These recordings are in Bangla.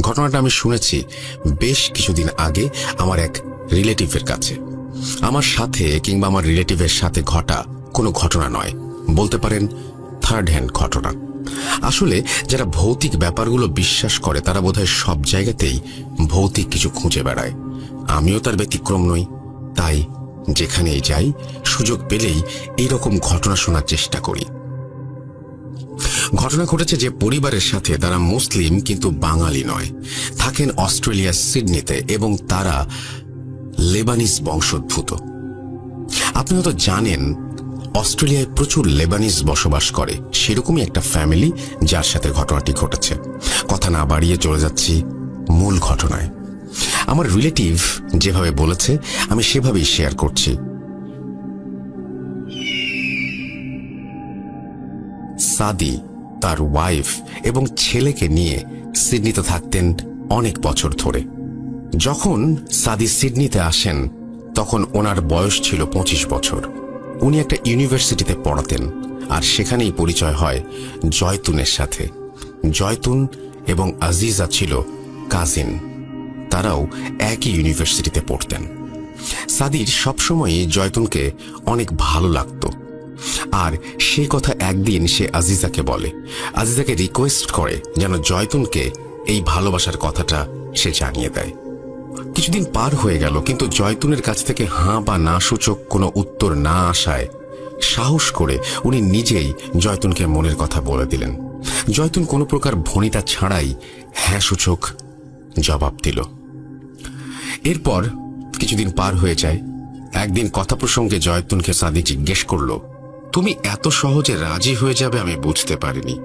ঘটনাটা আমি শুনেছি বেশ কিছুদিন আগে আমার এক রিলেটিভের কাছে। আমার সাথে কিংবা আমার রিলেটিভের সাথে ঘটা কোনো ঘটনা নয়। বলতে পারেন থার্ড হ্যান্ড ঘটনা। আসলে যারা ভৌতিক ব্যাপারগুলো বিশ্বাস করে, তারা বোধহয় সব জায়গাতেই ভৌতিক কিছু খুঁজে বেড়ায়। আমিও তার ব্যতিক্রম নই। তাই যেখানেই যাই, সুযোগ পেলেই এইরকম ঘটনা শোনার চেষ্টা করি। ঘটনা ঘটেছে যে পরিবারের সাথে তারা মুসলিম কিন্তু বাঙালি নয়। থাকেন অস্ট্রেলিয়ার সিডনিতে এবং তারা লেবানিস বংশোদ্ভূত। আপনি হয়তো জানেন, অস্ট্রেলিয়ায় প্রচুর লেবানিস বসবাস করে। সেরকমই একটা ফ্যামিলি যার সাথে ঘটনাটি ঘটেছে। কথা না বাড়িয়ে চলে যাচ্ছি মূল ঘটনায়। আমার রিলেটিভ যেভাবে বলেছে, আমি সেভাবেই শেয়ার করছি। সাদি তার ওয়াইফ এবং ছেলেকে নিয়ে সিডনিতে থাকতেন অনেক বছর ধরে। যখন সাদি সিডনিতে আসেন, তখন ওনার বয়স ছিল পঁচিশ বছর। উনি একটা ইউনিভার্সিটিতে পড়াতেন আর সেখানেই পরিচয় হয় জয়তুনের সাথে। জয়তুন এবং আজিজা ছিল কাজিন তারাও একই ইউনিভার্সিটিতে পড়তেন। সাদির সবসময়ই জয়তুনকে অনেক ভালো লাগতো। আর সেই কথা একদিন সে আজিজাকে বলে। আজিজাকে রিকোয়েস্ট করে যেন জয়তুনকে এই ভালোবাসার কথাটা সে জানিয়ে দেয়। কিছুদিন পার হয়ে গেল, কিন্তু জয়তুনের কাছ থেকে হাঁ বা না সূচক কোনো উত্তর না আসায় সাহস করে উনি নিজেই জয়তুনকে মনের কথা বলে দিলেন। জয়তুন কোনো প্রকার ভনিতা ছাড়াই হ্যাঁ সূচক জবাব দিল। এরপর কিছুদিন পার হয়ে যায়, একদিন কথা প্রসঙ্গে জয়তুনকে সাদি জিজ্ঞেস করল তুমি এত সহজে রাজি হয়ে যাবে আমি বুঝতে পারিনি।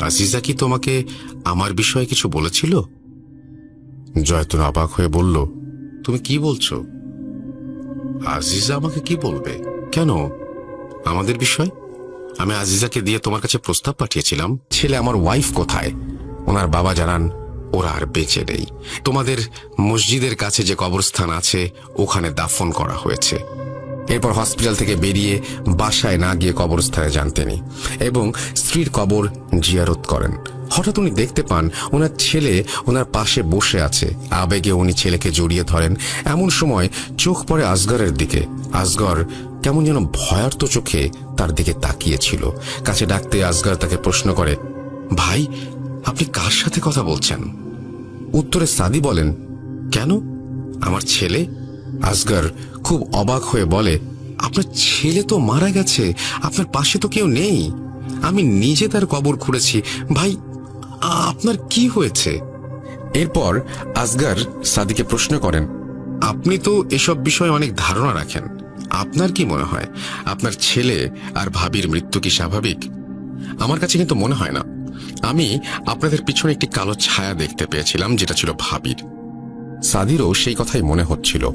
আজিজা কি তোমাকে আমার বিষয়ে কিছু বলেছিল? জয়তুন অবাক হয়ে বলল, তুমি কি বলছো? আজিজা আমাকে কি বলবে? কেন? আমাদের বিষয়? আমি আজিজাকে দিয়ে তোমার কাছে প্রস্তাব পাঠিয়েছিলাম। ছেলে আমার ওয়াইফ কোথায়? ওনার বাবা জানান, ওরা আর বেঁচে নেই। তোমাদের মসজিদের কাছে যে কবরস্থান আছে, ওখানে দাফন করা হয়েছে। এরপর হসপিটাল থেকে বেরিয়ে বাসায় না গিয়ে কবরস্থানে যান তিনি এবং স্ত্রীর কবর জিয়ারত করেন। হঠাৎ উনি দেখতে পান ওনার ছেলে ওনার পাশে বসে আছে। আবেগে উনি ছেলেকে জড়িয়ে ধরেন। এমন সময় চোখ পড়ে আসগরের দিকে। আসগর কেমন যেন ভয়ার্ত চোখে তার দিকে তাকিয়েছিল। কাছে ডাকতে আসগর তাকে প্রশ্ন করে, ভাই, আপনি কার সাথে কথা বলছেন? উত্তরে সাদি বলেন, কেন? আমার ছেলে আসগর খুব অবাক হয়ে বলে আপনার ছেলে তো মারা গেছে আপনার পাশে তো কেউ নেই। আমি নিজে তার কবর খুঁড়েছি। ভাই আপনার কি হয়েছে? এরপর আসগর সাদিকে প্রশ্ন করেন আপনি তো এসব বিষয়ে অনেক ধারণা রাখেন। আপনার কি মনে হয়? আপনার ছেলে আর ভাবির মৃত্যু কি স্বাভাবিক? আমার কাছে কিন্তু মনে হয় না। আমি আপনাদের পিছনে একটি কালো ছায়া দেখতে পেয়েছিলাম যেটা ছিল ভাবির। সাদিরও সেই কথাই মনে হচ্ছিল।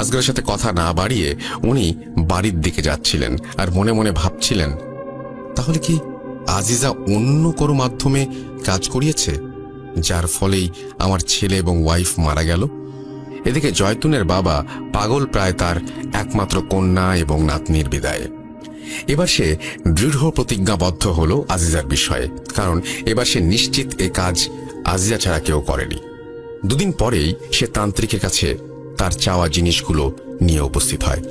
আজগরের সাথে কথা না বাড়িয়ে উনি বাড়ির দিকে যাচ্ছিলেন আর মনে মনে ভাবছিলেন, তাহলে কি আজিজা অন্য কোনো মাধ্যমে কাজ করিয়েছে, যার ফলেই আমার ছেলে এবং ওয়াইফ মারা গেল? এদিকে জয়তুনের বাবা পাগল প্রায় তার একমাত্র কন্যা এবং নাতনির বিদায়ে। এবার সে দৃঢ় প্রতিজ্ঞাবদ্ধ হল আজিজার বিষয়ে, কারণ এবার সে নিশ্চিত এ কাজ আজিজা ছাড়া কেউ করেনি। দুদিন পরেই সে তান্ত্রিকের কাছে তার চাওয়া জিনিসগুলো নিয়ে উপস্থিত হয়।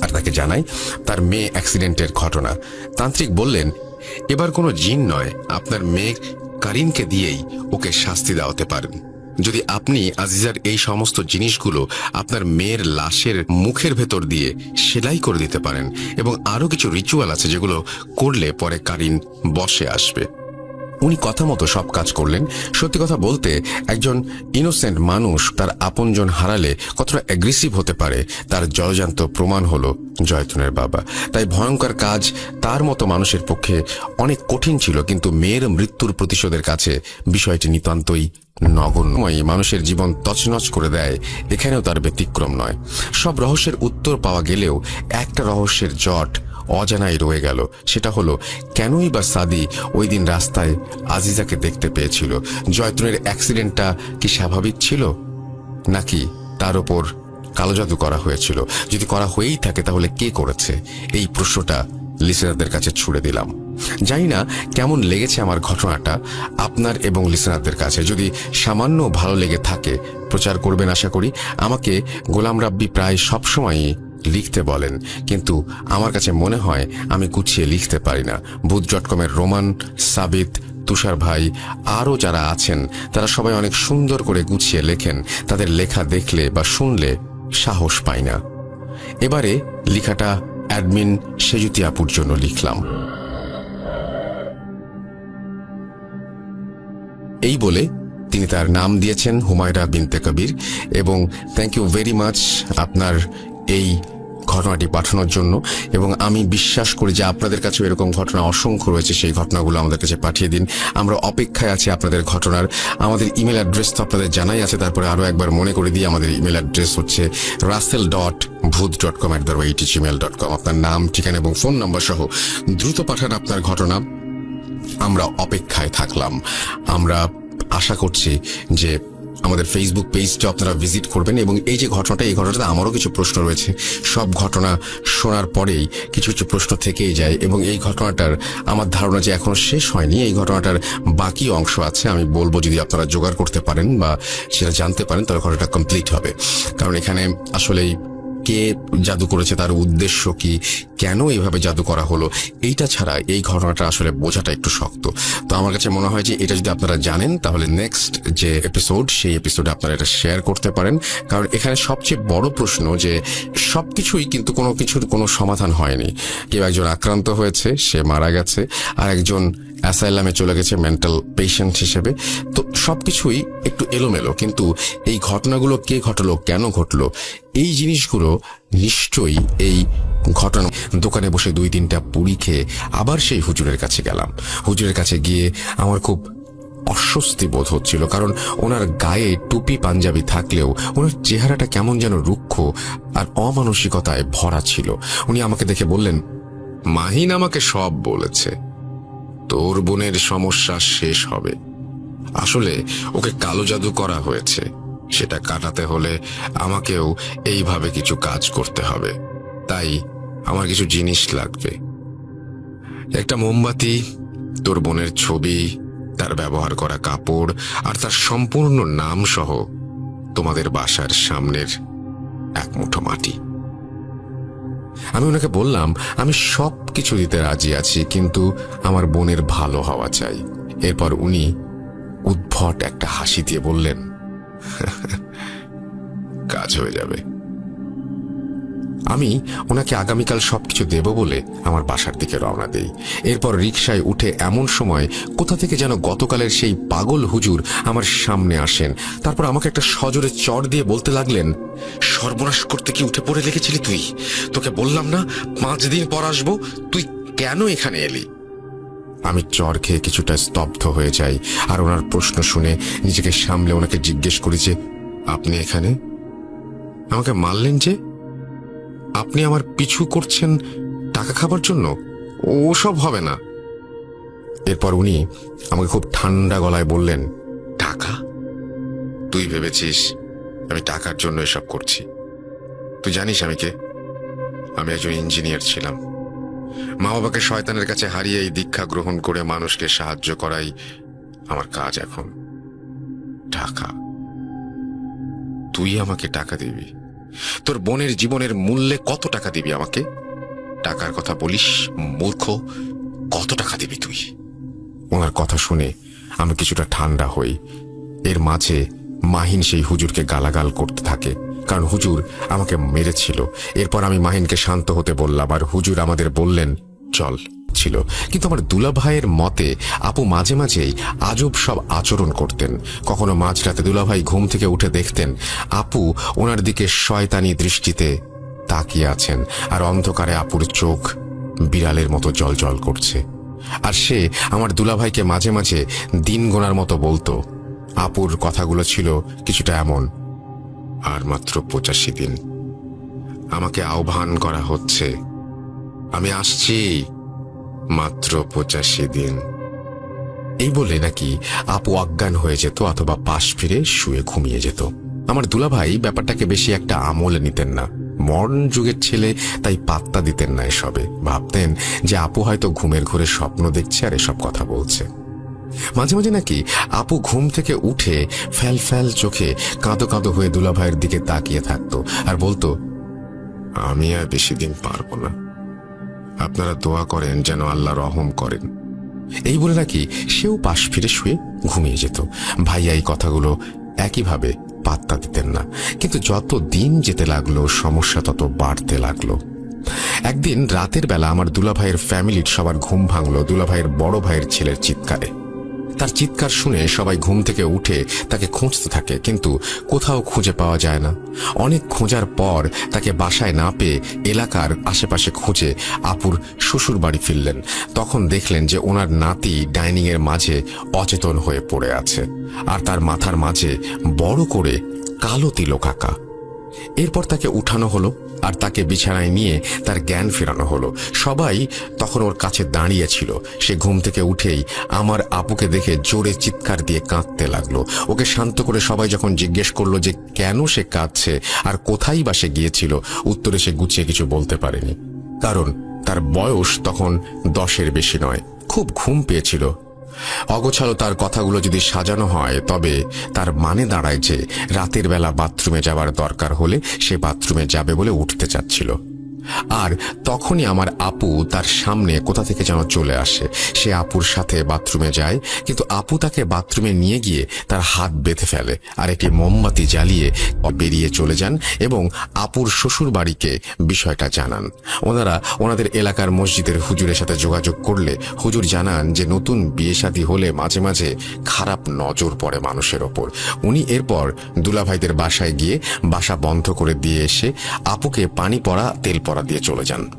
আর তাকে জানায়, তার মেয়ে অ্যাক্সিডেন্টের ঘটনা। তান্ত্রিক বললেন, এবার কোনো জিন নয়, আপনার মেয়ে কারিনকে দিয়েই ওকে শাস্তি দেওয়াতে পারেন। যদি আপনি আজিজার এই সমস্ত জিনিসগুলো আপনার মেয়ের লাশের মুখের ভেতর দিয়ে সেলাই করে দিতে পারেন এবং আরও কিছু রিচুয়াল আছে যেগুলো করলে পরে কারিন বসে আসবে। উনি কথা মতো সব কাজ করলেন। সত্যি কথা বলতে, একজন ইনোসেন্ট মানুষ তার আপনজন হারালে কতটা অ্যাগ্রেসিভ হতে পারে, তার জলজান্ত প্রমাণ হলো জয়তুনের বাবা। তাই ভয়ঙ্কর কাজ তার মতো মানুষের পক্ষে অনেক কঠিন ছিল, কিন্তু মেয়ের মৃত্যুর প্রতিশোধের কাছে বিষয়টি নিতান্তই নগণ্যময়ী মানুষের জীবন তছনছ করে দেয়, এখানেও তার ব্যতিক্রম নয়। সব রহস্যের উত্তর পাওয়া গেলেও একটা রহস্যের জট অজানাই রয়ে গেল। সেটা হলো, কেনই বা সাদি ওই দিন রাস্তায় আজিজাকে দেখতে পেয়েছিল? জয়তুনের অ্যাক্সিডেন্টটা কি স্বাভাবিক ছিল? নাকি তার ওপর কালো জাদু করা হয়েছিল? যদি করা হয়েই থাকে তাহলে কে করেছে? এই প্রশ্নটা লিসেনারদের কাছে ছুড়ে দিলাম। জানি না কেমন লেগেছে আমার ঘটনাটা আপনার এবং লিসেনারদের কাছে। যদি সামান্য ভালো লেগে থাকে, প্রচার করবেন আশা করি। আমাকে গোলাম রাব্বি প্রায় সবসময়ই লিখতে বলেন। কিন্তু আমার কাছে মনে হয় আমি গুছিয়ে লিখতে পারি না। বুধ ডট কমের রোমান, সাবিত, তুষার ভাই, আরও যারা আছেন, তারা সবাই অনেক সুন্দর করে গুছিয়ে লেখেন। তাদের লেখা দেখলে বা শুনলে সাহস পাই না। এবারে লেখাটা অ্যাডমিন সেজুতি আপুর জন্য লিখলাম। এই বলে তিনি তার নাম দিয়েছেন হুমায়রা বিনতে কবির এবং থ্যাংক ইউ ভেরি মাচ আপনার এই ঘটনাটি পাঠানোর জন্য এবং আমি বিশ্বাস করি যে আপনাদের কাছেও এরকম ঘটনা অসংখ্য রয়েছে, সেই ঘটনাগুলো আমাদের কাছে পাঠিয়ে দিন। আমরা অপেক্ষায় আছি আপনাদের ঘটনার। আমাদের ইমেল অ্যাড্রেস তো আপনাদের জানাই আছে, তারপরে আরও একবার মনে করে দিই, আমাদের ইমেল অ্যাড্রেস হচ্ছে রাসেল ডট ভূত dot com at the rate Gmail dot com আপনার নাম, ঠিকানা এবং ফোন নাম্বার সহ দ্রুত পাঠান আপনার ঘটনা। আমরা অপেক্ষায় থাকলাম। আমরা আশা করছি যে আমাদের ফেসবুক পেজটা আপনারা ভিজিট করবেন এবং এই যে ঘটনাটা, এই ঘটনাতে আমারও কিছু প্রশ্ন রয়েছে। সব ঘটনা শোনার পরেই কিছু কিছু প্রশ্ন থেকেই যায় এবং এই ঘটনাটার আমার ধারণা যে এখনও শেষ হয়নি, এই ঘটনাটার বাকি অংশ আছে, আমি বলব যদি আপনারা জোগাড় করতে পারেন বা সেটা জানতে পারেন, তাহলে ঘটনাটা কমপ্লিট হবে। কারণ এখানে আসলেই কে জাদু করেছে, তার উদ্দেশ্য কি, কেন এইভাবে জাদু করা হলো, এইটা ছাড়া এই ঘটনাটা আসলে বোঝাটা একটু শক্ত। তো আমার কাছে মনে হয় যে এটা যদি আপনারা জানেন, তাহলে নেক্সট যে এপিসোড সেই এপিসোডে আপনারা এটা শেয়ার করতে পারেন। কারণ এখানে সবচেয়ে বড় প্রশ্ন যে সব কিছুই কিন্তু কোনো কিছুর কোনো সমাধান হয়নি। কেউ একজন আক্রান্ত হয়েছে, সে মারা গেছে, আর একজন অ্যাসাইলামে চলে গেছে মেন্টাল পেশেন্ট হিসেবে। তো সব কিছুই একটু এলোমেলো, কিন্তু এই ঘটনাগুলো কে ঘটলো, কেন ঘটলো, এই জিনিসগুলো নিশ্চয়ই এই ঘটনা। দোকানে বসে দুই তিনটা পুরি খেয়ে আবার সেই হুজুরের কাছে গেলাম। হুজুরের কাছে গিয়ে আমার খুব অস্বস্তি বোধ হচ্ছিল, কারণ ওনার গায়ে টুপি পাঞ্জাবি থাকলেও ওনার চেহারাটা কেমন যেন রুক্ষ আর অমানসিকতায় ভরা ছিল। উনি আমাকে দেখে বললেন, মাহিন আমাকে সব বলেছে। তোর বোনের সমস্যা শেষ হবে। আসলে ওকে কালো জাদু করা হয়েছে। সেটা কাটাতে হলে আমাকেও এইভাবে কিছু কাজ করতে হবে। তাই আমার কিছু জিনিস লাগবে। একটা মোমবাতি, তোর বোনের ছবি, তার ব্যবহার করা কাপড় আর তার সম্পূর্ণ নাম সহ তোমাদের বাসার সামনের এক মুঠো মাটি। আমি ওনাকে বললাম, আমি সব কিছু দিতে রাজি আছি, কিন্তু আমার বোনের ভালো হওয়া চাই। এরপর উনি উদ্ভট একটা হাসি দিয়ে বললেন, কাজ হয়ে যাবে। আমি ওনাকে আগামীকাল সব কিছু দেব বলে আমার বাসার দিকে রওনা দেই। এরপর রিকশায় উঠে এমন সময় কোথা থেকে যেন গতকালের সেই পাগল হুজুর আমার সামনে আসেন। তারপর আমাকে একটা সজোরে চর দিয়ে বলতে লাগলেন, সর্বনাশ করতে কি উঠে পড়ে লেগেছিলি তুই? তোকে বললাম না, পাঁচ দিন পর আসব, তুই কেন এখানে এলি? আমি চর খেয়ে কিছুটা স্তব্ধ হয়ে যাই আর ওনার প্রশ্ন শুনে নিজেকে সামলে ওনাকে জিজ্ঞেস করি যে, আপনি এখানে? আমাকে মারলেন যে আপনি আমার পিছু করছেন টাকা খাবার জন্য? ওসব হবে না। এরপর উনি আমাকে খুব ঠান্ডা গলায় বললেন, টাকা? তুই ভেবেছিস আমি টাকার জন্য এসব করছি? তুই জানিস আমি কে? আমি একজন ইঞ্জিনিয়ার ছিলাম। মা বাবাকে শয়তানের কাছে হারিয়ে এই দীক্ষা গ্রহণ করে মানুষকে সাহায্য করাই আমার কাজ এখন। টাকা। তুই আমাকে টাকা দিবি। তোর বোনের জীবনের মূল্যে কত টাকা দিবি আমাকে? টাকার কথা বলিস, মূর্খ, কত টাকা দিবি তুই? ওনার কথা শুনে আমি কিছুটা ঠান্ডা হই। এর মাঝে মাহিন সেই হুজুরকে গালাগাল করতে থাকে, কারণ হুজুর আমাকে মেরেছিল। এরপর আমি মাহিনকে শান্ত হতে বললাম, আর হুজুর আমাদের বললেন, চল। ছিল। কিন্তু আমার দুলা ভাইয়ের মতে আপু মাঝে মাঝেই আজব সব আচরণ করতেন। কখনো মাঝরাতে দুলাভাই ঘুম থেকে উঠে দেখতেন, আপু ওনার দিকে শয়তানি দৃষ্টিতে তাকিয়ে আছেন আর অন্ধকারে আপুর চোখ বিড়ালের মতো জল জল করছে। আর সে আমার দুলাভাইকে মাঝে মাঝে দিন গোনার মতো বলতো, আপুর কথাগুলো ছিল কিছুটা এমন, আর মাত্র পঁচাশি দিন। আমাকে আহ্বান করা হচ্ছে। আমি আসছি। মাত্র পঁচাশি দিন। এই বলে নাকি আপু অজ্ঞান হয়ে যেত অথবা পাশ ফিরে শুয়ে ঘুমিয়ে যেত। আমার দুলাভাই ব্যাপারটাকে বেশি একটা আমলে নিতেন না। মডার্ন যুগের ছেলে, তাই পাত্তা দিতেন না এসবে। ভাবতেন যে আপু হয়তো ঘুমের ঘরে স্বপ্ন দেখছে আর এসব কথা বলছে। মাঝে মাঝে নাকি আপু ঘুম থেকে উঠে ফ্যাল ফ্যাল চোখে কাঁদো কাঁদো হয়ে দুলাভাইয়ের দিকে তাকিয়ে থাকতো আর বলতো, আমি আর বেশি দিন পারব না। আপনারা দোয়া করেন যেন আল্লাহ রহম করেন। এই বলে নাকি সেও পাশ ফিরে শুয়ে ঘুমিয়ে যেত। ভাইয়া এই কথাগুলো একইভাবে পাত্তা দিতেন না। কিন্তু যত দিন যেতে লাগল, সমস্যা তত বাড়তে লাগল। একদিন রাতের বেলা আমার দুলাভাইয়ের ফ্যামিলির সবার ঘুম ভাঙল দুলাভাইয়ের বড় ভাইয়ের ছেলের চিৎকারে। তার চিৎকার শুনে সবাই ঘুম থেকে উঠে তাকে খুঁজতে থাকে, কিন্তু কোথাও খুঁজে পাওয়া যায় না। অনেক খোঁজার পর তাকে বাসায় না পেয়ে এলাকার আশেপাশে খুঁজে আপুর শ্বশুর বাড়ি ফিরলেন। তখন দেখলেন যে ওনার নাতি ডাইনিং এর মাঝে অচেতন হয়ে পড়ে আছে, আর তার মাথার মাঝে বড় করে কালো তিলক আঁকা। এরপর তাকে উঠানো হলো আর তাকে বিছানায় নিয়ে তার জ্ঞান ফেরানো হলো। সবাই তখন ওর কাছে দাঁড়িয়ে ছিল সে ঘুম থেকে উঠেই আমার আপুকে দেখে জোরে চিৎকার দিয়ে কাঁদতে লাগল। ওকে শান্ত করে সবাই যখন জিজ্ঞেস করল যে কেন সে কাঁদছে আর কোথায় বা সে গিয়েছিল, উত্তরে সে গুছিয়ে কিছু বলতে পারেনি। কারণ তার বয়স তখন দশের বেশি নয়, খুব ঘুম পেয়েছিল। অগোছালো তার কথাগুলো যদি সাজানো হয়, তবে তার মানে দাঁড়ায় যে রাতের বেলা বাথরুমে যাওয়ার দরকার হলে সে বাথরুমে যাবে বলে উঠতে চাচ্ছিল। আর তখনই আমার আপু তার সামনে কোথা থেকে যেন চলে আসে। সে আপুর সাথে বাথরুমে যায়, কিন্তু আপু তাকে বাথরুমে নিয়ে গিয়ে তার হাত বেঁধে ফেলে আর একটি মোমবাতি জ্বালিয়ে বেরিয়ে চলে যান এবং আপুর শ্বশুর বাড়িকে বিষয়টা জানান। ওনারা ওনাদের এলাকার মসজিদের হুজুরের সাথে যোগাযোগ করলে হুজুর জানান যে নতুন বিয়ে শাদী হলে মাঝে মাঝে খারাপ নজর পড়ে মানুষের ওপর। উনি এরপর দুলাভাইদের বাসায় গিয়ে বাসা বন্ধ করে দিয়ে এসে আপুকে পানি পড়া, তেল পড়া দিয়ে চলে যান।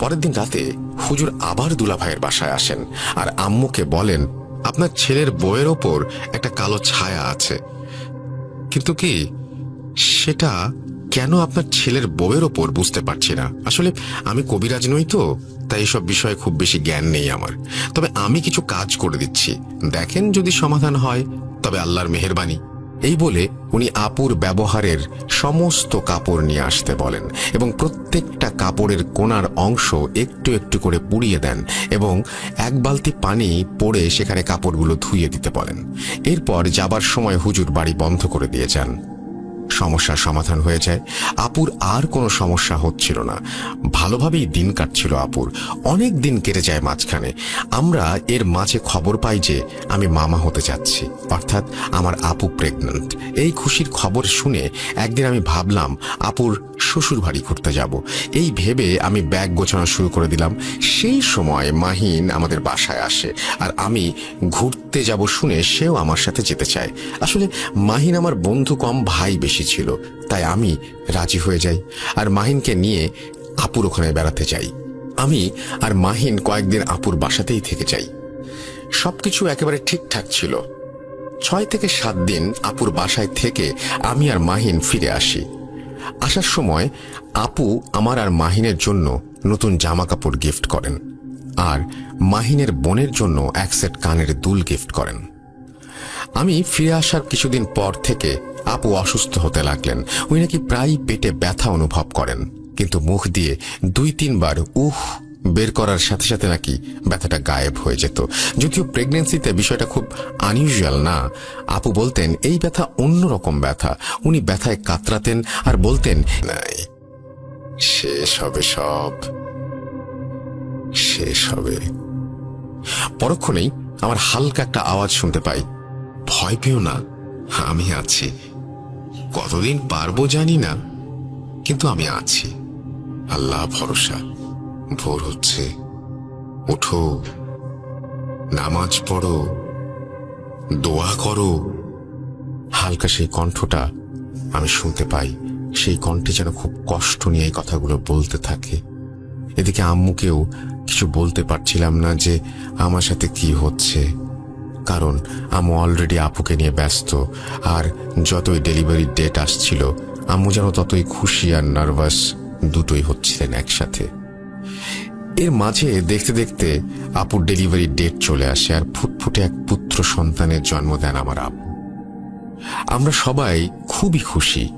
পরের দিন রাতে হুজুর আবার দুলাভাইয়ের বাসায় আসেন আর আম্মুকে বলেন, আপনার ছেলের বইয়ের ওপর একটা কালো ছায়া আছে। কিন্তু কি সেটা কেন আপনার ছেলের বউয়ের ওপর বুঝতে পারছি না? আসলে আমি কবিরাজ নই তো, তাই এসব বিষয়ে খুব বেশি জ্ঞান নেই আমার। তবে আমি কিছু কাজ করে দিচ্ছি। দেখেন যদি সমাধান হয়, তবে আল্লাহর মেহেরবানি। এই বলে উনি আপুর ব্যবহারের সমস্ত কাপড় নিয়ে আসতে বলেন এবং প্রত্যেকটা কাপড়ের কোনার অংশ একটু একটু করে পুড়িয়ে দেন এবং এক বালতি পানি পড়ে সেখানে কাপড়গুলো ধুয়ে দিতে বলেন। এরপর যাবার সময় হুজুর বাড়ি বন্ধ করে দিয়ে যান। সমস্যার সমাধান হয়ে যায়। আপুর আর কোনো সমস্যা হচ্ছিল না। ভালোভাবেই দিন কাটছিল আপুর। অনেক দিন কেটে যায় মাঝখানে। আমরা এর মাঝে খবর পাই যে, আমি মামা হতে যাচ্ছি। অর্থাৎ আমার আপু প্রেগন্যান্ট এই খুশির খবর শুনে একদিন আমি ভাবলাম, আপুর শ্বশুর বাড়ি ঘুরতে যাব। এই ভেবে আমি ব্যাগ গোছানো শুরু করে দিলাম। সেই সময় মাহিন আমাদের বাসায় আসে আর আমি ঘুরতে যাব শুনে সেও আমার সাথে যেতে চায়। আসলে মাহিন আমার বন্ধু কম ভাই বেশি ছিল, তাই আমি রাজি হয়ে যাই আর মাহিনকে নিয়ে আপুর ওখানে বেড়াতে যাই। আমি আর মাহিন কয়েকদিন আপুর বাসাতেই থেকে যাই। সবকিছু একেবারে ঠিকঠাক ছিল। ছয় থেকে সাত দিন আপুর বাসায় থেকে আমি আর মাহিন ফিরে আসি। আসার সময় আপু আমার আর মাহিনের জন্য নতুন জামা কাপড় গিফট করেন আর মাহিনের বোনের জন্য এক সেট কানের দুল গিফট করেন। আমি ফিরে আসার কিছুদিন পর থেকে আপু অসুস্থ হতে লাগলেন। উনি নাকি প্রায়ই পেটে ব্যথা অনুভব করেন, কিন্তু মুখ দিয়ে দুই তিনবার উহ বের করার সাথে সাথে নাকি ব্যথাটা গায়েব হয়ে যেত। যদিও প্রেগনেন্সিতে বিষয়টা খুব আনইউজুয়াল না, আপু বলতেন, এই ব্যথা অন্যরকম ব্যথা। উনি ব্যথায় কাতরাতেন আর বলতেন, নাই, শেষ হবে সব, শেষ হবে। পরক্ষণেই আমার হালকা একটা আওয়াজ শুনতে পাই, ভয় পেও না, আমি আছি। কতদিন পারব জানি না, কিন্তু আমি আছি। আল্লাহ ভরসা। ভোর হচ্ছে। ওঠো, নামাজ পড়ো, দোয়া করো। হালকা সেই কণ্ঠটা আমি শুনতে পাই। সেই কণ্ঠে যেন খুব কষ্ট নিয়ে এই কথাগুলো বলতে থাকে। এদিকে আম্মুকেও কিছু বলতে পারছিলাম না যে আমার সাথে কি হচ্ছে। কারণ আম্মু অলরেডি আপুকে নিয়ে ব্যস্ত, আর যতই ডেলিভারির ডেট আসছিল, আম্মু যেন ততই খুশি আর নার্ভাস দুটোই হচ্ছিলেন একসাথে। এর মাঝে দেখতে দেখতে আপুর ডেলিভারির ডেট চলে আসে আর ফুটফুটে এক পুত্র সন্তানের জন্ম দেন আমার আপু। আমরা সবাই খুবই খুশি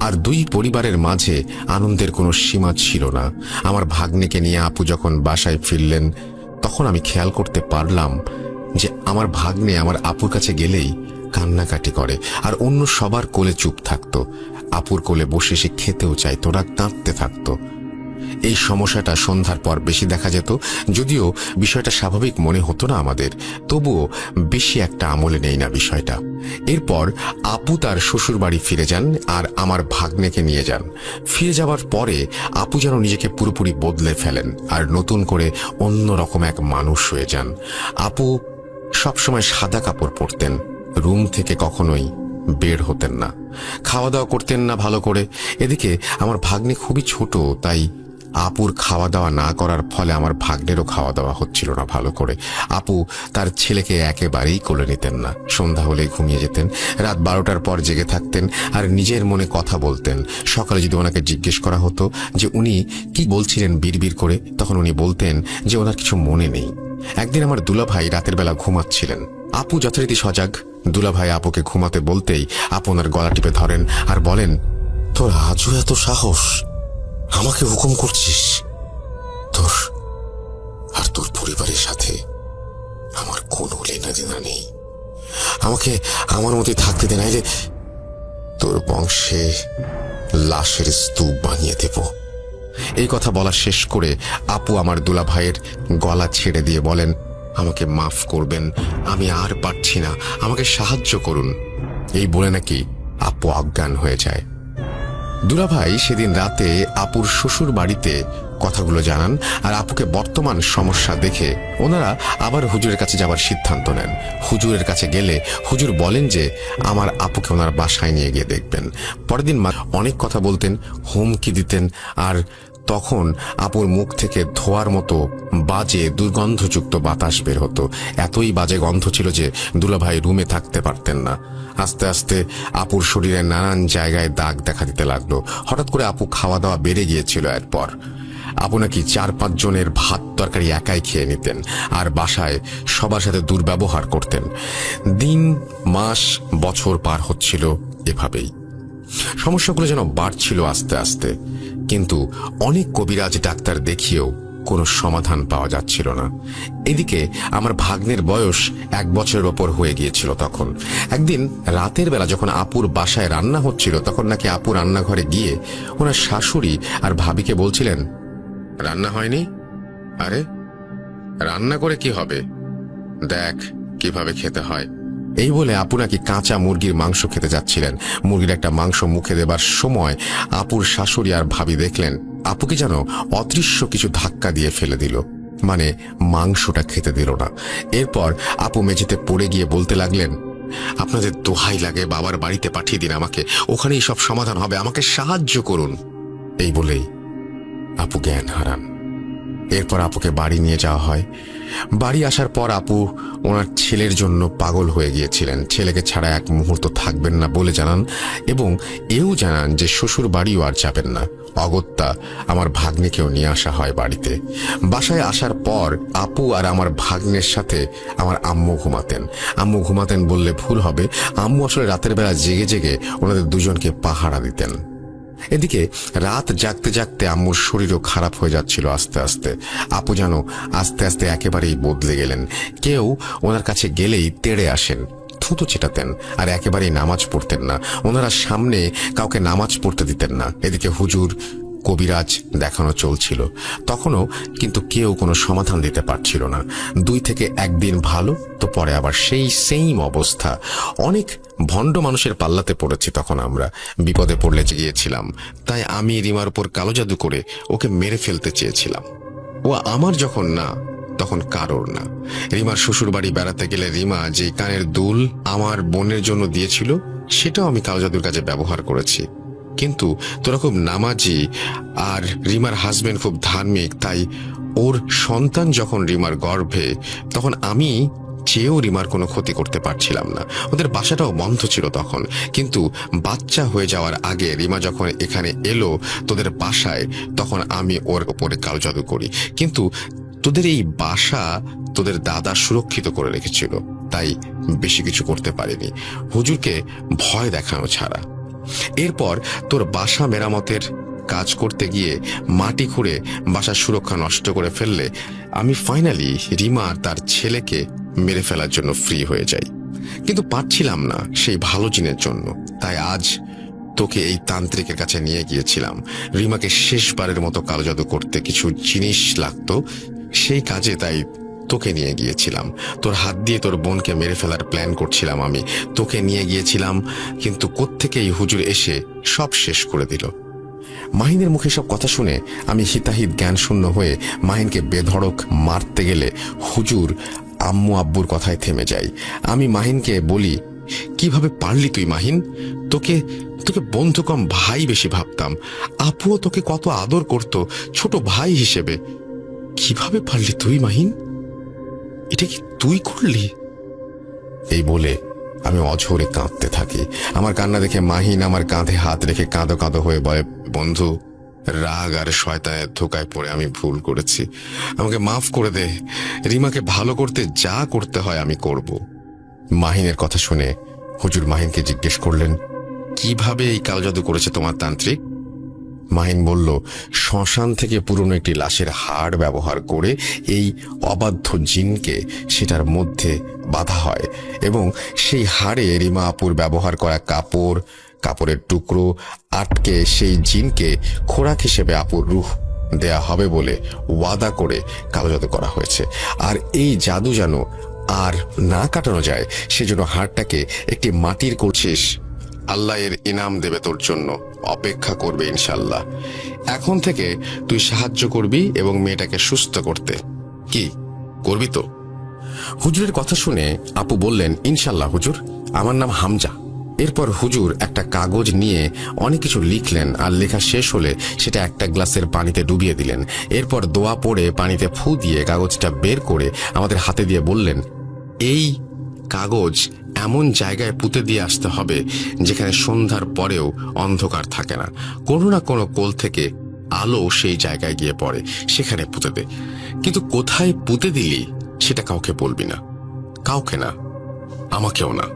আর দুই পরিবারের মাঝে আনন্দের কোনো সীমা ছিল না। আমার ভাগ্নেকে নিয়ে আপু যখন বাসায় ফিরলেন, তখন আমি খেয়াল করতে পারলাম যে আমার ভাগ্নে আমার আপুর কাছে গেলেই কান্নাকাটি করে আর অন্য সবার কোলে চুপ থাকতো। আপুর কোলে বসে সে খেতেও চাইতো না, কাঁদতে থাকতো। এই সমস্যাটা সন্ধ্যার পর বেশি দেখা যেত। যদিও বিষয়টা স্বাভাবিক মনে হতো না আমাদের, তবুও বেশি একটা আমলে নেই না বিষয়টা। এরপর আপু তার শ্বশুর বাড়ি ফিরে যান আর আমার ভাগ্নেকে নিয়ে যান। ফিরে যাওয়ার পরে আপু যেন নিজেকে পুরোপুরি বদলে ফেলেন আর নতুন করে অন্য রকম এক মানুষ হয়ে যান। আপু সবসময় সাদা কাপড় পরতেন, রুম থেকে কখনোই বের হতেন না। খাওয়া দাওয়া করতেন না ভালো করে। এদিকে আমার ভাগ্নে খুবই ছোট, তাই আপুর খাওয়া দাওয়া না করার ফলে আমার ভাগ্নেরও খাওয়া দাওয়া হচ্ছিল না ভালো করে। আপু তার ছেলেকে একেবারেই কোলে নিতেন না। সন্ধ্যা হলেই ঘুমিয়ে যেতেন। রাত বারোটার পর জেগে থাকতেন আর নিজের মনে কথা বলতেন। সকালে যদি ওনাকে জিজ্ঞেস করা হতো যে উনি কি বলছিলেন বিড়বিড় করে, তখন উনি বলতেন যে ওনার কিছু মনে নেই। একদিন আমার দুলাভাই রাতের বেলা ঘুমাচ্ছিলেন। আপু যথারীতি সজাগ। দুলাভাই আপুকে ঘুমাতে বলতেই আপু ওনার গলা টিপে ধরেন আর বলেন, তোর আজও এত সাহস? আমাকে হুকুম করছিস? তোর আর তোর পরিবারের সাথে আমার কোনো লেনা দেনা নেই। আমাকে আমার মতে থাকতে দে, নাইলে তোর বংশে লাশের স্তূপ বানিয়ে দেব। এই কথা বলা শেষ করে আপু আমার দুলা ভাইয়ের গলা ছেড়ে দিয়ে বলেন, আমাকে মাফ করবেন, আমি আর পারছি না। আমাকে সাহায্য করুন। এই বলে নাকি আপু অজ্ঞান হয়ে যায়। দুলাভাই সেদিন রাতে আপুর শ্বশুর বাড়িতে কথাগুলো জানান আর আপুকে বর্তমান সমস্যা দেখে ওনারা আবার হুজুরের কাছে যাওয়ার সিদ্ধান্ত নেন। হুজুরের কাছে গেলে হুজুর বলেন যে, আমার আপুকে ওনার বাসায় নিয়ে গিয়ে দেখবেন। পরের দিন অনেক কথা বলতেন, হুমকি দিতেন আর তখন আপুর মুখ থেকে ধোয়ার মতো বাজে দুর্গন্ধযুক্ত বাতাস বের হতো। এতই বাজে গন্ধ ছিল যে দুলাভাই রুমে থাকতে পারতেন না। আস্তে আস্তে আপুর শরীরে নানান জায়গায় দাগ দেখা দিতে লাগল। হঠাৎ করে আপু খাওয়া দাওয়া বেড়ে গিয়েছিল এরপর। আপু নাকি চার পাঁচ জনের ভাত তরকারি একাই খেয়ে নিতেন আর বাসায় সবার সাথে দুর্ব্যবহার করতেন। দিন, মাস, বছর পার হচ্ছিল এভাবেই। সমস্যাগুলো যেন বাড়ছিল আস্তে আস্তে। কিন্তু অনেক কবিরাজ ডাক্তার দেখিয়েও কোনো সমাধান পাওয়া যাচ্ছিল না। এদিকে আমার ভাগ্নের বয়স এক বছরের ওপর হয়ে গিয়েছিল তখন। একদিন রাতের বেলা যখন আপুর বাসায় রান্না হচ্ছিল, তখন নাকি আপু রান্নাঘরে গিয়ে ওনার শাশুড়ি আর ভাবিকে বলছিলেন, রান্না হয়নি? আরে, রান্না করে কি হবে? দেখ কীভাবে খেতে হয়। এই বলে আপু নাকি কাঁচা মুরগির মাংস খেতে যাচ্ছিলেন। মুরগির একটা মাংস মুখে দেবার সময় আপুর শাশুড়ি আর ভাবি দেখলেন। আপুকে যেন অদৃশ্য কিছু ধাক্কা দিয়ে ফেলে দিল। মানে মাংসটা খেতে দিল না। এরপর আপু মেঝেতে পড়ে গিয়ে বলতে লাগলেন, আপনাদের দোহাই লাগে, বাবার বাড়িতে পাঠিয়ে দিন আমাকে। ওখানেই সব সমাধান হবে। আমাকে সাহায্য করুন। এই বলেই আপু জ্ঞান হারান। এরপর আপুকে বাড়ি নিয়ে যাওয়া হয়। বাড়ি আসার পর আপু ওনার ছেলের জন্য পাগল হয়ে গিয়েছিলেন। ছেলেকে ছাড়া এক মুহূর্ত থাকবেন না বলে জানান এবং এও জানান যে শ্বশুর বাড়িও আর যাবেন না। অগত্যা, আমার ভাগ্নেকেও নিয়ে আসা হয় বাড়িতে। বাসায় আসার পর আপু আর আমার ভাগ্নের সাথে আমার আম্মু ঘুমাতেন। আম্মু ঘুমাতেন বললে ভুল হবে। আম্মু আসলে রাতের বেলা জেগে জেগে ওনাদের দুজনকে পাহারা দিতেন। এদিকে রাত জাগতে জাগতে আম্মুর শরীরও খারাপ হয়ে যাচ্ছিল আস্তে আস্তে। আপু যেন আস্তে আস্তে একেবারেই বদলে গেলেন। কেউ ওনার কাছে গেলেই তেড়ে আসেন, থুতু ছেটাতেন আর একেবারেই নামাজ পড়তেন না। ওনারা সামনে কাউকে নামাজ পড়তে দিতেন না। এদিকে হুজুর কবিরাজ দেখানো চলছিল। তখনও কিন্তু কেউ কোনো সমাধান দিতে পারছিল না। দুই থেকে একদিন ভালো, তো পরে আবার সেই সেম অবস্থা। অনেক ভণ্ড মানুষের পাল্লাতে পড়েছি তখন আমরা। বিপদে পড়লে গিয়েছিলাম। তাই আমি রিমার উপর কালো জাদু করে ওকে মেরে ফেলতে চেয়েছিলাম। ও আমার যখন না, তখন কারোর না। রিমার শ্বশুর বাড়ি বেড়াতে গেলে রিমা যে কানের দুল আমার বোনের জন্য দিয়েছিল, সেটাও আমি কালো জাদুর কাজে ব্যবহার করেছি। কিন্তু তোরা খুব নামাজি আর রিমার হাজব্যান্ড খুব ধার্মিক, তাই ওর সন্তান যখন রিমার গর্ভে, তখন আমি চেয়েও রিমার কোনো ক্ষতি করতে পারছিলাম না। ওদের বাসাটাও বন্ধ ছিল তখন। কিন্তু বাচ্চা হয়ে যাওয়ার আগে রিমা যখন এখানে এলো তোদের বাসায়, তখন আমি ওর ওপরে কালো জাদু করি। কিন্তু তোদের এই বাসা তোদের দাদা সুরক্ষিত করে রেখেছিল, তাই বেশি কিছু করতে পারিনি। হুজুরকে ভয় দেখানো ছাড়া। এরপর তোর বাসা মেরামতের কাজ করতে গিয়ে মাটি খুঁড়ে বাসার সুরক্ষা নষ্ট করে ফেললে আমি ফাইনালি রিমা আর তার ছেলেকে মেরে ফেলার জন্য ফ্রি হয়ে যাই। কিন্তু পারছিলাম না সেই ভালো জিনের জন্য। তাই আজ তোকে এই তান্ত্রিকের কাছে নিয়ে গিয়েছিলাম। রিমাকে শেষবারের মতো কালো জাদু করতে কিছু জিনিস লাগতো, সেই কাজে তাই তোকে নিয়ে গিয়েছিলাম। তোর হাত দিয়ে তোর বোনকে মেরে ফেলার প্ল্যান করছিলাম আমি। তোকে নিয়ে গিয়েছিলাম, কিন্তু কোত্থেকেই হুজুর এসে সব শেষ করে দিল। মাহিনের মুখে সব কথা শুনে আমি হিতাহিত জ্ঞান শূন্য হয়ে মাহিনকে বেধড়ক মারতে গেলে হুজুর আম্মু আব্বুর কথায় থেমে যাই আমি মাহিনকে বলি, কীভাবে পারলি তুই মাহিন? তোকে তোকে বন্ধু কম ভাই বেশি ভাবতাম। আপুও তোকে কত আদর করত, ছোট ভাই হিসেবে। কীভাবে পারলি তুই মাহিন? এটা কি তুই করলি? এই বলে আমি অঝরে কাঁদতে থাকি। আমার কান্না দেখে মাহিন আমার কাঁধে হাত রেখে কাঁদো কাঁদো হয়ে বলে, বন্ধু, রাগ আর শয়তানের ধোকায় পড়ে আমি ভুল করেছি। আমাকে মাফ করে দে। রিমাকে ভালো করতে যা করতে হয় আমি করব। মাহিনের কথা শুনে হুজুর মাহিনকে জিজ্ঞেস করলেন, কীভাবে এই কালো জাদু করেছে তোমার তান্ত্রিক? মাহিন বলল, শ্মশান থেকে পুরনো একটি লাশের হাড় ব্যবহার করে এই অবাধ্য জিনকে সেটার মধ্যে বাঁধা হয় এবং সেই হাড়ে রিমা আপুর ব্যবহার করা কাপড়, কাপড়ের টুকরো আটকে সেই জিনকে খোরাক হিসেবে আপুর রুহ দেয়া হবে বলে ওয়াদা করে কালো জাদু করা হয়েছে। আর এই জাদু যেন আর না কাটানো যায়, সেজন্য হাড়টাকে একটি মাটির করছিস আল্লাহ এর ইনাম দেবে তোর জন্য। অপেক্ষা করবে ইনশাল্লাহ এখন থেকে তুই সাহায্য করবি এবং মেয়েটাকে সুস্থ করতে। কি? করবি তো? হুজুরের কথা শুনে আপু বললেন ইনশাল্লাহ হুজুর, আমার নাম হামজা। এরপর হুজুর একটা কাগজ নিয়ে অনেক কিছু লিখলেন আর লেখা শেষ হলে সেটা একটা গ্লাসের পানিতে ডুবিয়ে দিলেন। এরপর দোয়া পড়ে পানিতে ফু দিয়ে কাগজটা বের করে আমাদের হাতে দিয়ে বললেন, এই কাগজ এমন জায়গায় পুঁতে দিয়ে আসতে হবে যেখানে সন্ধ্যার পরেও অন্ধকার থাকে না। কোনো না কোনো কোল থেকে আলো সেই জায়গায় গিয়ে পড়ে, সেখানে পুঁতে দে। কিন্তু কোথায় পুঁতে দিলি সেটা কাউকে বলবি না। কাউকে না, আমাকেও না।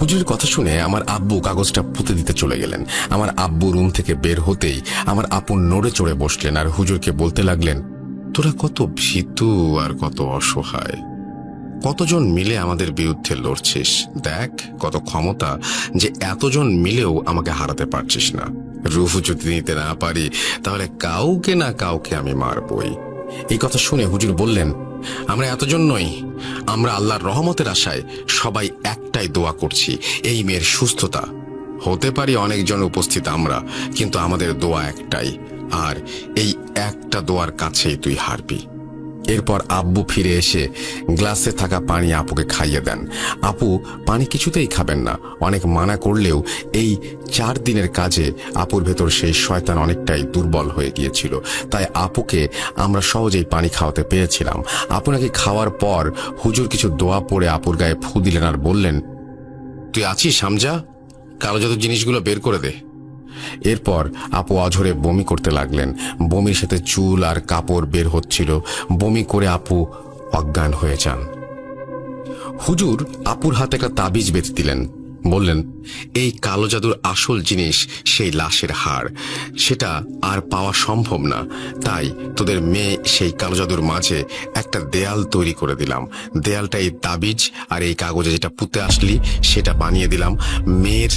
হুজুরের কথা শুনে আমার আব্বু কাগজটা পুঁতে দিতে চলে গেলেন। আমার আব্বু রুম থেকে বের হতেই আমার আপন নড়ে চড়ে বসলেন আর হুজুরকে বলতে লাগলেন, তোরা কত ভীতু আর কত অসহায়। কতজন মিলে আমাদের বিরুদ্ধে লড়ছিস? দেখ কত ক্ষমতা যে এতজন মিলেও আমাকে হারাতে পারছিস না। রুফু যদি নিতে না পারি, তাহলে কাউকে না কাউকে আমি মারবই। এই কথা শুনে হুজুর বললেন, আমরা এতজন নই, আমরা আল্লাহর রহমতের আশায় সবাই একটাই দোয়া করছি, এই মেয়ের সুস্থতা। হতে পারি অনেকজন উপস্থিত আমরা, কিন্তু আমাদের দোয়া একটাই, আর এই একটা দোয়ার কাছেই তুই হারবি। এরপর আব্বু ফিরে এসে গ্লাসে থাকা পানি আপুকে খাইয়ে দেন। আপু, পানি কিছুতেই খাবেন না। অনেক মানা করলেও এই চার দিনের কাজে আপুর ভেতর সেই শয়তান অনেকটাই দুর্বল হয়ে গিয়েছিল। তাই আপুকে আমরা সহজেই পানি খাওয়াতে পেরেছিলাম। আপু নাকি খাওয়ার পর হুজুর কিছু দোয়া পড়ে আপুর গায়ে ফু দিলেন আর বললেন, তুই আছিস, হামজা? কালো যত জিনিসগুলো বের করে দে। এরপর আপু অঝরে বমি করতে লাগলেন। বমির সাথে চুল আর কাপড় বের হচ্ছিল। বমি করে আপু অজ্ঞান হয়ে যান। হুজুর আপুর হাতে একটা তাবিজ বেঁধে দিলেন। বললেন, এই কালো জাদুর আসল জিনিস সেই লাশের হাড়। সেটা আর পাওয়া সম্ভব না। তাই তোদের মেয়ে সেই কালো জাদুর মাঝে একটা দেয়াল তৈরি করে দিলাম। দেয়ালটা এই তাবিজ আর এই কাগজে যেটা পুঁতে আসলি সেটা বানিয়ে দিলাম। মেয়ের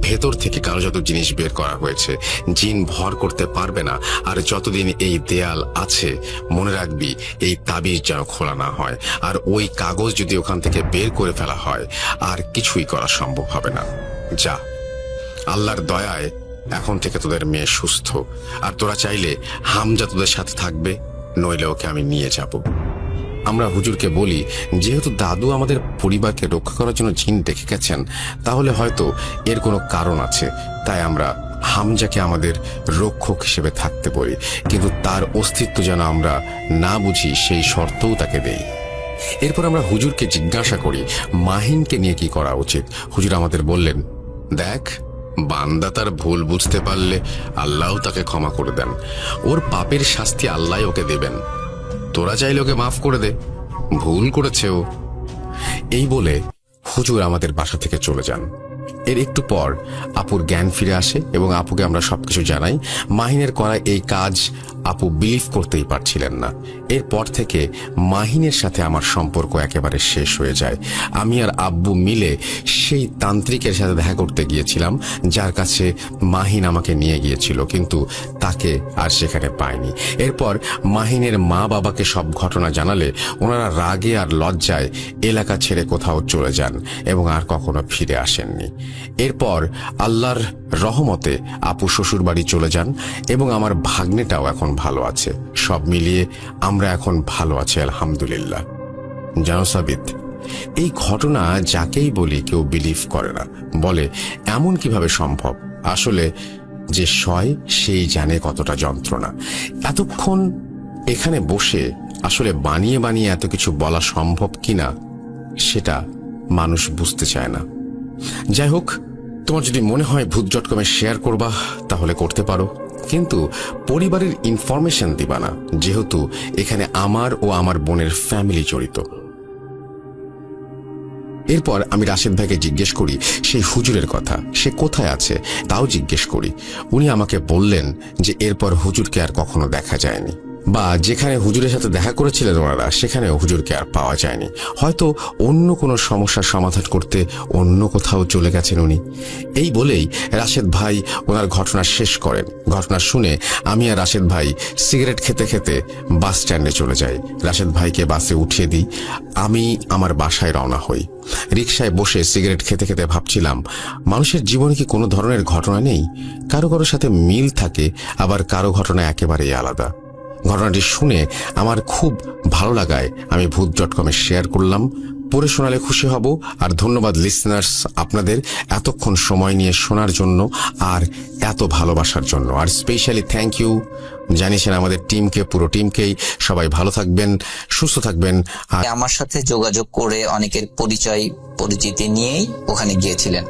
ভেতর থেকে কালো যত জিনিস বের করা হয়েছে। জিন ভর করতে পারবে না। আর যতদিন এই দেয়াল আছে, মনে রাখবি, এই তাবিজ যেন খোলা না হয়। আর ওই কাগজ যদি ওখান থেকে বের করে ফেলা হয়, আর কিছুই করা সম্ভব হবে না। যা, আল্লাহর দয়ায় এখন থেকে তোদের মেয়ে সুস্থ। আর তোরা চাইলে হামজা তোদের সাথে থাকবে, নইলে ওকে আমি নিয়ে যাব। আমরা হুজুরকে বলি, যেহেতু দাদু আমাদের পরিবারকে রক্ষা করার জন্য জিন দেখে গেছেন, তাহলে হয়তো এর কোনো কারণ আছে। তাই আমরা হামজাকে আমাদের রক্ষক হিসেবে থাকতে বলি। কিন্তু তার অস্তিত্ব যেন আমরা না বুঝি, সেই শর্তও তাকে দেই। এরপর আমরা হুজুরকে জিজ্ঞাসা করি, মাহিনকে নিয়ে কি করা উচিত? হুজুর আমাদের বললেন, দেখ, বান্দা তার ভুল বুঝতে পারলে আল্লাহ তাকে ক্ষমা করে দেন। ওর পাপের শাস্তি আল্লাহ ওকে দেবেন। তোরা চাইলে ওকে মাফ করে দে। ভুল করেছে ও। এই বলে হুজুর আমাদের বাসা থেকে চলে যান। এর একটু পর আপুর জ্ঞান ফিরে আসে এবং আপুকে আমরা সবকিছু জানাই। মাহিনের করা এই কাজ আপু বিলিভ করতেই পারছিলেন না। এরপর থেকে মাহিনের সাথে আমার সম্পর্ক একেবারে শেষ হয়ে যায়। আমি আর আব্বু মিলে সেই তান্ত্রিকের সাথে দেখা করতে গিয়েছিলাম, যার কাছে মাহিন আমাকে নিয়ে গিয়েছিল, কিন্তু তাকে আর সেখানে পায়নি। এরপর মাহিনের মা বাবাকে সব ঘটনা জানালে ওনারা রাগে আর লজ্জায় এলাকা ছেড়ে কোথাও চলে যান এবং আর কখনো ফিরে আসেননি। এরপর আল্লাহর রহমতে আপু শ্বশুর বাড়ি চলে যান এবং আমার ভাগ্নেটাও এখন ভালো আছে। সব মিলিয়ে আমরা এখন ভালো আছি, আলহামদুলিল্লাহ। জানো সাবিত, এই ঘটনা যাকেই বলি কেউ বিলিভ করে না। বলে, এমন কীভাবে সম্ভব? আসলে যে সয়, সেই জানে কতটা যন্ত্রণা। এতক্ষণ এখানে বসে আসলে বানিয়ে বানিয়ে এত কিছু বলা সম্ভব কিনা, সেটা মানুষ বুঝতে চায় না। যাই হোক তোমার যদি মনে হয় ভূত ডট কমে শেয়ার করবা, তাহলে করতে পারো। কিন্তু পরিবারের ইনফরমেশন দিবা না, যেহেতু এখানে আমার ও আমার বোনের ফ্যামিলি জড়িত। এরপর আমি রাশেদ ভাইকে জিজ্ঞেস করি সেই হুজুরের কথা, সে কোথায় আছে, তাও জিজ্ঞেস করি। উনি আমাকে বললেন যে এরপর হুজুরকে আর কখনো দেখা যায়নি। বা যেখানে হুজুরের সাথে দেখা করেছিলেন ওনারা সেখানে হুজুরকে আর পাওয়া যায়নি। হয়তো অন্য কোনো সমস্যার সমাধান করতে অন্য কোথাও চলে গেছেন উনি। এই বলেই রাশেদ ভাই ওনার ঘটনা শেষ করেন। ঘটনা শুনে আমি আর রাশেদ ভাই সিগারেট খেতে খেতে বাস স্ট্যান্ডে চলে যাই। রাশেদ ভাইকে বাসে উঠিয়ে দিই। আমি আমার বাসায় রওনা হই। রিকশায় বসে সিগারেট খেতে খেতে ভাবছিলাম, মানুষের জীবনে কি কোনো ধরনের ঘটনা নেই? কারও কারোর সাথে মিল থাকে, আবার কারও ঘটনা একেবারেই আলাদা। ঘটনাটি শুনে আমার খুব ভালো লাগায়। আমি ভূত ডট কমে শেয়ার করলাম। পড়ে শোনালে খুশি হব। আর ধন্যবাদ লিসনার্স আপনাদের এতক্ষণ সময় নিয়ে শোনার জন্য আর এত ভালোবাসার জন্য। আর স্পেশালি থ্যাংক ইউ জানিয়েছেন আমাদের টিমকে, পুরো টিমকেই। সবাই ভালো থাকবেন, সুস্থ থাকবেন। আর আমার সাথে যোগাযোগ করে অনেকের পরিচয়, পরিচিতি নিয়েই ওখানে গিয়েছিলেন।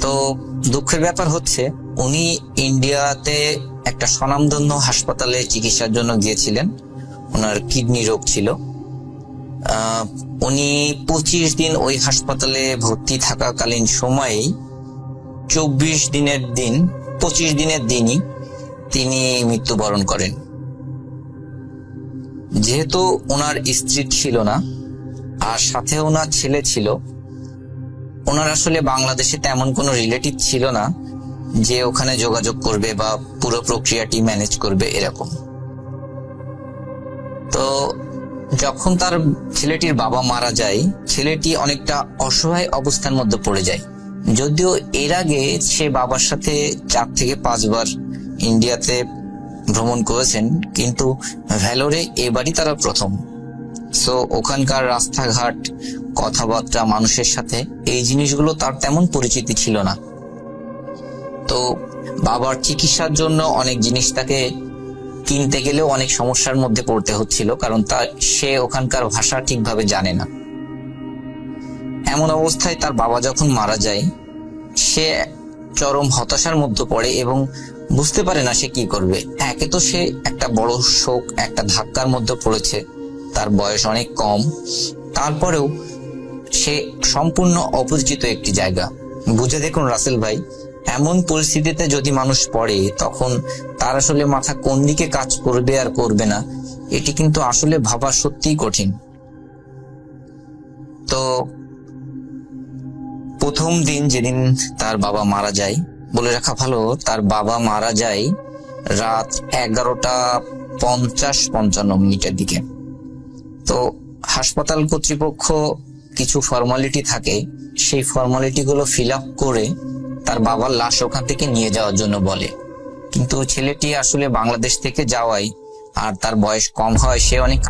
তো দুঃখের ব্যাপার হচ্ছে, উনি ইন্ডিয়াতে একটা স্বনামধন্য হাসপাতালে চিকিৎসার জন্য গিয়েছিলেন। ওনার কিডনি রোগ ছিল। উনি পঁচিশ দিন ওই হাসপাতালে ভর্তি থাকাকালীন সময়েই চব্বিশ দিনের দিন, পঁচিশ দিনের দিনই তিনি মৃত্যুবরণ করেন। যেহেতু ওনার স্ত্রী ছিল না, আর সাথে ওনার ছেলে ছিল, ওনার আসলে বাংলাদেশে তেমন কোনো রিলেটিভ ছিল না। যে ওখানে যোগাযোগ করবে বা পুরো প্রক্রিয়াটি ম্যানেজ করবে এরকম। তো যখন তার ছেলেটির বাবা মারা যায়, ছেলেটি অনেকটা অসহায় অবস্থার মধ্যে পড়ে যায়। যদিও এর আগে সে বাবার সাথে চার থেকে পাঁচবার ইন্ডিয়াতে ভ্রমণ করেছেন, কিন্তু ভ্যালোরে এবারই তারা প্রথম। সো ওখানকার রাস্তাঘাট, কথাবার্তা, মানুষের সাথে, এই জিনিসগুলো তার তেমন পরিচিতি ছিল না। তো বাবার চিকিৎসার জন্য অনেক জিনিস তাকে কিনতে গেলেও অনেক সমস্যার মধ্যে পড়তে হচ্ছিল, কারণ তার সে ওখানকার ভাষা ঠিকভাবে জানে না। এমন অবস্থায় তার বাবা যখন মারা যায়, সে চরম হতাশার মধ্যে পড়ে এবং বুঝতে পারে না সে কি করবে। একে তো সে একটা বড় শোক, একটা ধাক্কার মধ্যে পড়েছে, তার বয়স অনেক কম। তারপরেও সে সম্পূর্ণ অপরিচিত একটি জায়গা। বুঝে দেখুন রাসেল ভাই এমন পরিস্থিতিতে যদি মানুষ পড়ে, তখন তার আসলে মাথা কোন দিকে কাজ করবে আর করবে না, এটি কিন্তু আসলে ভাবা সত্যিই কঠিন। তো প্রথম দিন যেদিন তার বাবা মারা যায়, বলে রাখা ভালো, তার বাবা মারা যায় রাত এগারোটা পঞ্চাশ পঞ্চান্ন মিনিটের দিকে। তো হাসপাতাল কর্তৃপক্ষ কিছু ফর্মালিটি থাকে, সেই ফর্মালিটি গুলো ফিল আপ করে তার বাবার লাশ ওখান থেকে নিয়ে যাওয়ার জন্য বলে। কিন্তু ছেলেটি আসলে বাংলাদেশ থেকে যাওয়াই আর তার বয়স কম হয়, সে অনেক